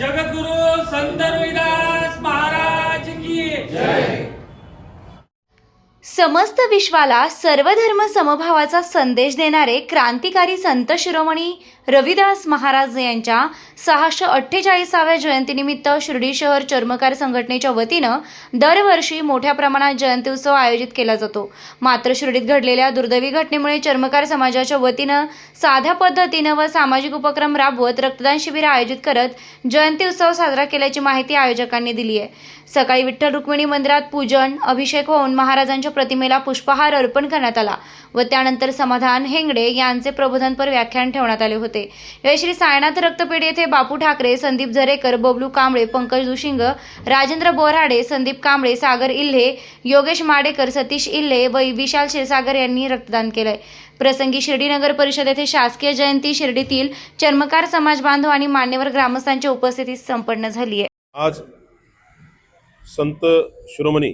जगद्गुरु संत रविदास महाराज की समस्त विश्वाला सर्वधर्म समभावाचा संदेश देणारे क्रांतिकारी संत शिरोमणी रविदास महाराज यांच्या सहाशे अठ्ठेचाळीसाव्या जयंतीनिमित्त शिर्डी शहर चर्मकार संघटनेच्या वतीनं दरवर्षी मोठ्या प्रमाणात जयंती उत्सव आयोजित केला जातो. मात्र शिर्डीत घडलेल्या दुर्दैवी घटनेमुळे चर्मकार समाजाच्या वतीनं साध्या पद्धतीनं व सामाजिक उपक्रम राबवत रक्तदान शिबिर आयोजित करत जयंती उत्सव साजरा केल्याची माहिती आयोजकांनी दिली आहे सकाळी विठ्ठल रुक्मिणी मंदिरात पूजन अभिषेक होऊन महाराजांच्या प्रतिमेला पुष्पहार अर्पण करण्यात आला व त्यानंतर समाधान हेंगडे यांचे प्रबोधनपर व्याख्यान ठेवण्यात आले होते. यावेळी श्री सायनाथ रक्तपेढी येथे बापू ठाकरे संदीप झरेकर बबलू कांबळे पंकज दुशिंग राजेंद्र बोराडे संदीप कांबळे सागर इल्हे योगेश माडेकर सतीश इल्हे व विशाल क्षीरसागर यांनी रक्तदान केलंय. प्रसंगी शिर्डी नगर परिषद येथे शासकीय जयंती शिर्डीतील चर्मकार समाज बांधव आणि मान्यवर ग्रामस्थांच्या उपस्थितीत संपन्न झाली आहे आज संत शिरोमणी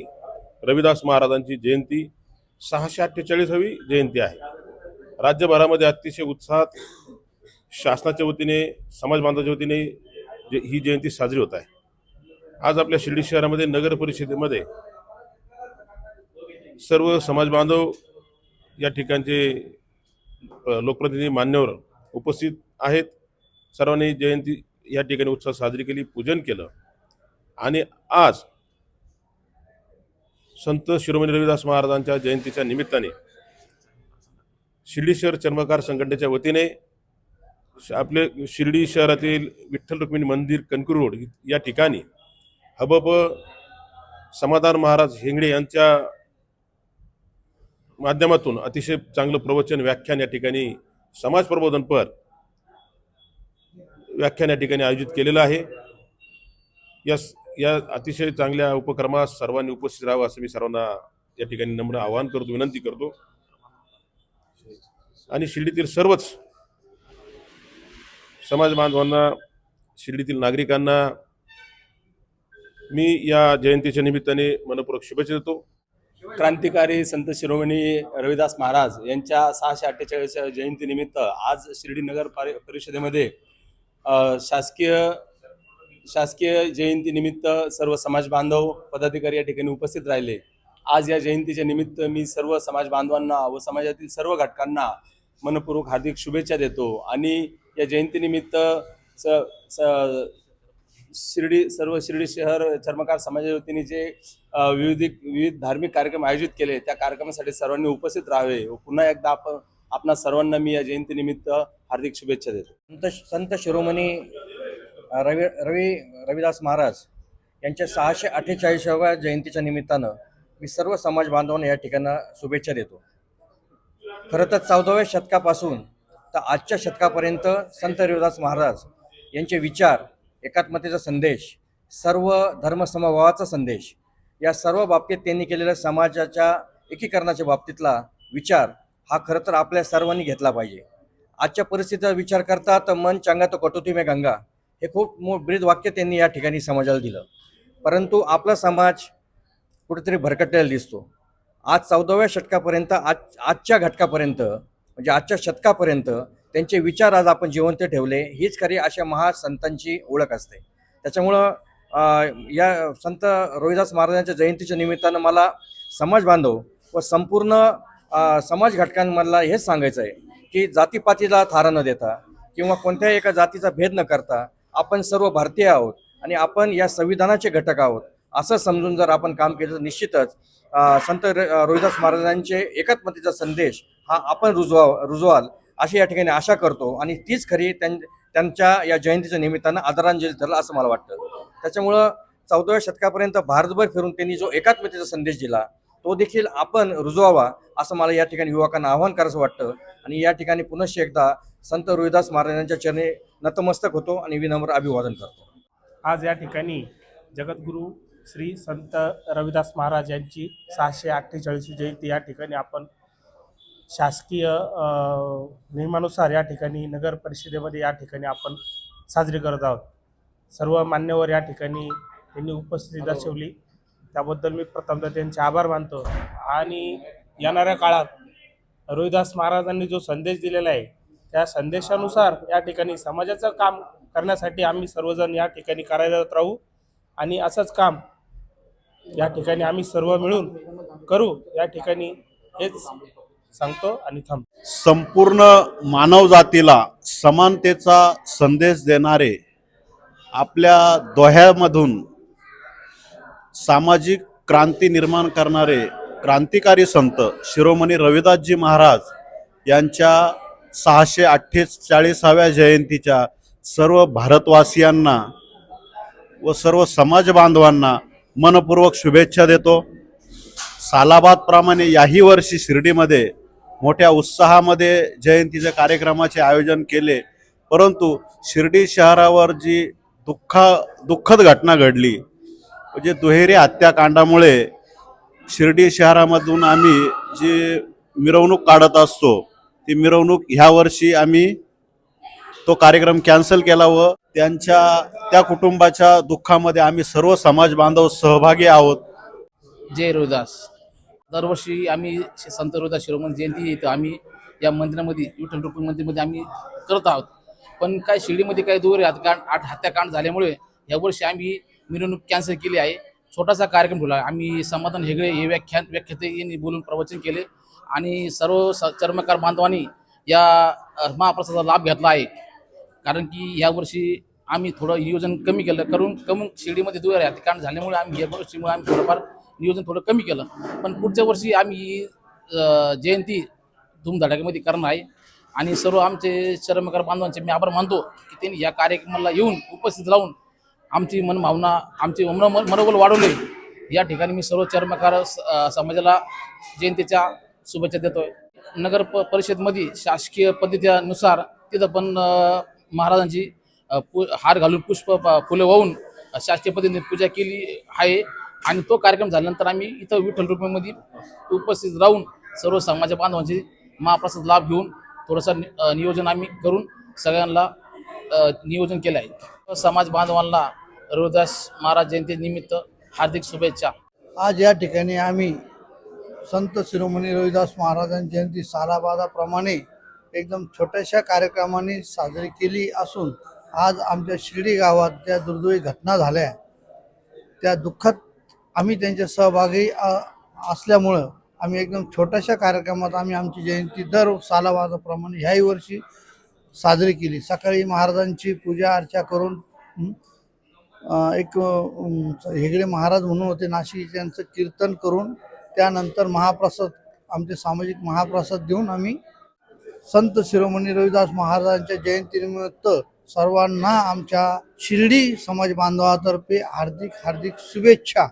रविदास महाराजांची जयंती सहाशे अठ्ठेचाळीसावी जयंती आहे. राज्यभरामध्ये अतिशय उत्साहात शासनाच्या वतीने समाज बांधवाच्या वतीने जे ही जयंती साजरी होत आहे. आज आपल्या शिर्डी शहरामध्ये नगर परिषदेमध्ये सर्व समाज बांधव या ठिकाणचे लोकप्रतिनिधी मान्यवर उपस्थित आहेत. सर्वांनी जयंती या ठिकाणी उत्साह साजरी केली पूजन केलं. आणि आज संत शिरोमणी रविदास महाराजांच्या जयंतीच्या निमित्ताने शिर्डी शहर चर्मकार संघटनेच्या वतीने श- आपले शिर्डी शहरातील विठ्ठल रुक्मिणी मंदिर कनकुर रोड या ठिकाणी हबप समाधान महाराज हेंगडे यांच्या माध्यमातून अतिशय चांगलं प्रवचन व्याख्यान या ठिकाणी समाज प्रबोधनपर व्याख्यान या ठिकाणी आयोजित केलेलं आहे. या या अतिशय चांगल्या उपक्रमात सर्वांनी उपस्थित राहावं असं मी सर्वांना या ठिकाणी नम्र आवाहन करतो विनंती करतो. आणि शिर्डीतील सर्वच समाज बांधवांना शिर्डीतील नागरिकांना मी या जयंतीच्या निमित्ताने मनपूर्वक शुभेच्छा देतो. क्रांतिकारी संत शिरोमणी रविदास महाराज यांच्या सहाशे अठ्ठेचाळीसच्या जयंतीनिमित्त आज शिर्डी नगर परिषदेमध्ये शासकीय शासकीय जयंतीनिमित्त सर्व समाज बांधव पदाधिकारी या ठिकाणी उपस्थित राहिले. आज या जयंतीच्या निमित्त मी सर्व समाज बांधवांना व समाजातील सर्व घटकांना मनपूर्वक हार्दिक शुभेच्छा देतो आणि या जयंतीनिमित्त स स शिर्डी सर्व शिर्डी शहर चर्मकार समाजाच्या वतीने जे विविध विविध धार्मिक कार्यक्रम आयोजित केले त्या कार्यक्रमासाठी सर्वांनी उपस्थित राहावे व पुन्हा एकदा आपण आपणा सर्वांना मी या जयंतीनिमित्त हार्दिक शुभेच्छा देतो. संत संत शिरोमणी रवी रवी रविदास महाराज यांच्या सहाशे अठ्ठेचाळीसाव्या जयंतीच्या निमित्तानं मी सर्व समाज बांधवांना या ठिकाणं शुभेच्छा देतो. खरं तर चौदाव्या शतकापासून तर आजच्या शतकापर्यंत संत रविदास महाराज यांचे विचार एकात्मतेचा संदेश सर्व धर्मसमभावाचा संदेश या सर्व बाबतीत त्यांनी केलेल्या समाजाच्या एकीकरणाच्या बाबतीतला विचार हा खरं तर आपल्या सर्वांनी घेतला पाहिजे. आजच्या परिस्थितीचा विचार करता तर मन चांगा तो कटोती मे गंगा. हे खूप मो ब्रीद वाक्य त्यांनी या ठिकाणी समाजाला दिलं. परंतु आपला समाज कुठेतरी भरकटलेला दिसतो. आज चौदाव्या शतकापर्यंत आज आजच्या घटकापर्यंत म्हणजे आजच्या शतकापर्यंत त्यांचे विचार आज आपण जिवंत ठेवले. हीच खरी अशा महासंतांची ओळख असते. त्याच्यामुळं या संत रोहिदास महाराजांच्या जयंतीच्या निमित्तानं मला समाज बांधव व संपूर्ण समाज घटकांमधला हेच सांगायचं आहे की जातीपातीला थारा न देता किंवा कोणत्याही एका जातीचा भेद न करता आपण सर्व भारतीय आहोत आणि आपण या संविधानाचे घटक आहोत. असं समजून जर आपण काम केलं तर निश्चितच संत रोहिदास महाराजांचे एकात्मतेचा संदेश हा आपण रुजवा रुजवाल अशी या ठिकाणी आशा करतो आणि तीच खरी त्यां त्यांच्या या जयंतीच्या निमित्तानं आदरांजली ठरलं असं मला वाटतं. त्याच्यामुळं चौदाव्या शतकापर्यंत भारतभर फिरून त्यांनी जो एकात्मतेचा संदेश दिला तो देखील आपण रुजवावा असं मला या ठिकाणी युवकांना आव्हान करायचं वाटतं. आणि या ठिकाणी पुनश्च एकदा संत रोहिदास महाराजांच्या चरणी नतमस्तक होतो आणि विनम्र अभिवादन करतो. आज या ठिकाणी जगद्गुरू श्री संत रविदास महाराज यांची सहाशे अठ्ठेचाळीसवी जयंती या ठिकाणी आपण शासकीय नियमानुसार या ठिकाणी नगर परिषदेमध्ये या ठिकाणी आपण साजरी करत आहोत. सर्व मान्यवर या ठिकाणी त्यांनी उपस्थिती दर्शवली. त्याबद्दल मी प्रथमतः त्यांचे आभार मानतो. आणि येणाऱ्या काळात रोहिदास महाराजांनी जो संदेश दिलेला आहे त्या संदेशानुसार या ठिकाणी समाजाचं काम करण्यासाठी आम्ही सर्वजण या ठिकाणी कार्यरत राहू आणि असंच काम या ठिकाणी आम्ही सर्व मिळून करू या ठिकाणी हेच सांगतो आणि थांब संपूर्ण मानवजातीला समानतेचा संदेश देणारे आपल्या दोह्यामधून सामाजिक क्रांती निर्माण करणारे क्रांतिकारी संत शिरोमणी रविदासजी महाराज यांच्या सहाशे अठ्ठेचाळीसाव्या जयंतीच्या सर्व भारतवासियांना व सर्व समाज बांधवांना मनपूर्वक शुभेच्छा देतो. सालाबादप्रमाणे याही वर्षी शिर्डीमध्ये मोठ्या उत्साहामध्ये जयंतीच्या कार्यक्रमाचे आयोजन केले. परंतु शिर्डी शहरावर जी दुःखा दुःखद घटना घडली म्हणजे दुहेरी हत्याकांडामुळे शिर्डी शहरामधून आम्ही जी मिरवणूक काढत असतो ती मिरवणूक ह्या वर्षी आम्ही तो कार्यक्रम कॅन्सल केला व त्यांच्या त्या कुटुंबाच्या दुःखामध्ये आम्ही सर्व समाज बांधव सहभागी आहोत. जय रविदास दरवर्षी आम्ही श- संत रविदास शिरोमणी जयंती इथं आम्ही या मंदिरामध्ये विठ्ठल रुक्मिणी मंदिरमध्ये आम्ही करत आहोत. पण काय शिर्डीमध्ये काही दूर हत्याकांड आठ हत्याकांड झाल्यामुळे यावर्षी आम्ही मिरवणूक कॅन्सल केली आहे. छोटासा कार्यक्रम ठेवला. आम्ही समाधान हेगडे हे व्याख्यान व्याख्याते यांनी बोलून प्रवचन केले. आणि सर्व स चर्मकार बांधवांनी या महाप्रसादाचा लाभ घेतला आहे. कारण की यावर्षी आम्ही थोडं नियोजन कमी केलं. करून कमी शिर्डीमध्ये दूर ठिकाण झाल्यामुळे आम्ही या वर्षीमुळे आम्ही थोडंफार नियोजन थोडं कमी केलं. पण पुढच्या वर्षी आम्ही ही, जयंती धूमधडाक्यामध्ये करणार आहे. आणि सर्व आमचे चर्मकार बांधवांचे मी आभार मानतो की त्यांनी या कार्यक्रमाला येऊन उपस्थित राहून आमची मनभावना आमचे मन मनोबल वाढवले. या ठिकाणी मी सर्व चर्मकार स- समाजाला जयंतीच्या शुभेच्छा देतोय. नगर प परिषदमध्ये शासकीय पद्धतीनुसार तिथं पण महाराजांची पु हार घालून पुष्प फुलं वाहून शासकीय पद्धतीने पूजा केली आहे. आणि तो कार्यक्रम झाल्यानंतर आम्ही इथं विठ्ठल रुपयामध्ये उपस्थित राहून सर्व समाज बांधवांचे महाप्रसाद लाभ घेऊन थोडंसं नि- नियोजन आम्ही करून सगळ्यांना नियोजन केलं आहे. समाज बांधवांना रविदास महाराज जयंतीनिमित्त हार्दिक शुभेच्छा. आज या ठिकाणी आम्ही संत शिरोमणी रविदास महाराजांची जयंती सालाबादाप्रमाणे एकदम छोट्याशा कार्यक्रमाने साजरी केली असून आज आमच्या शिर्डी गावात ज्या दुर्दैवी घटना झाल्या त्या दुःखात आम्ही त्यांच्या सहभागी असल्यामुळं आम्ही एकदम छोट्याशा कार्यक्रमात आम्ही आमची जयंती दर सालाबादाप्रमाणे ह्याही वर्षी साजरी केली. सकाळी महाराजांची पूजा अर्चा करून एक हेगडे महाराज म्हणून होते नाशिक यांचं कीर्तन करून त्यानंतर महाप्रसाद आमचे सामाजिक महाप्रसाद देऊन आम्ही संत शिरोमणी रविदास महाराजांच्या जयंतीनिमित्त सर्वांना आमच्या शिर्डी समाज बांधवातर्फे हार्दिक हार्दिक शुभेच्छा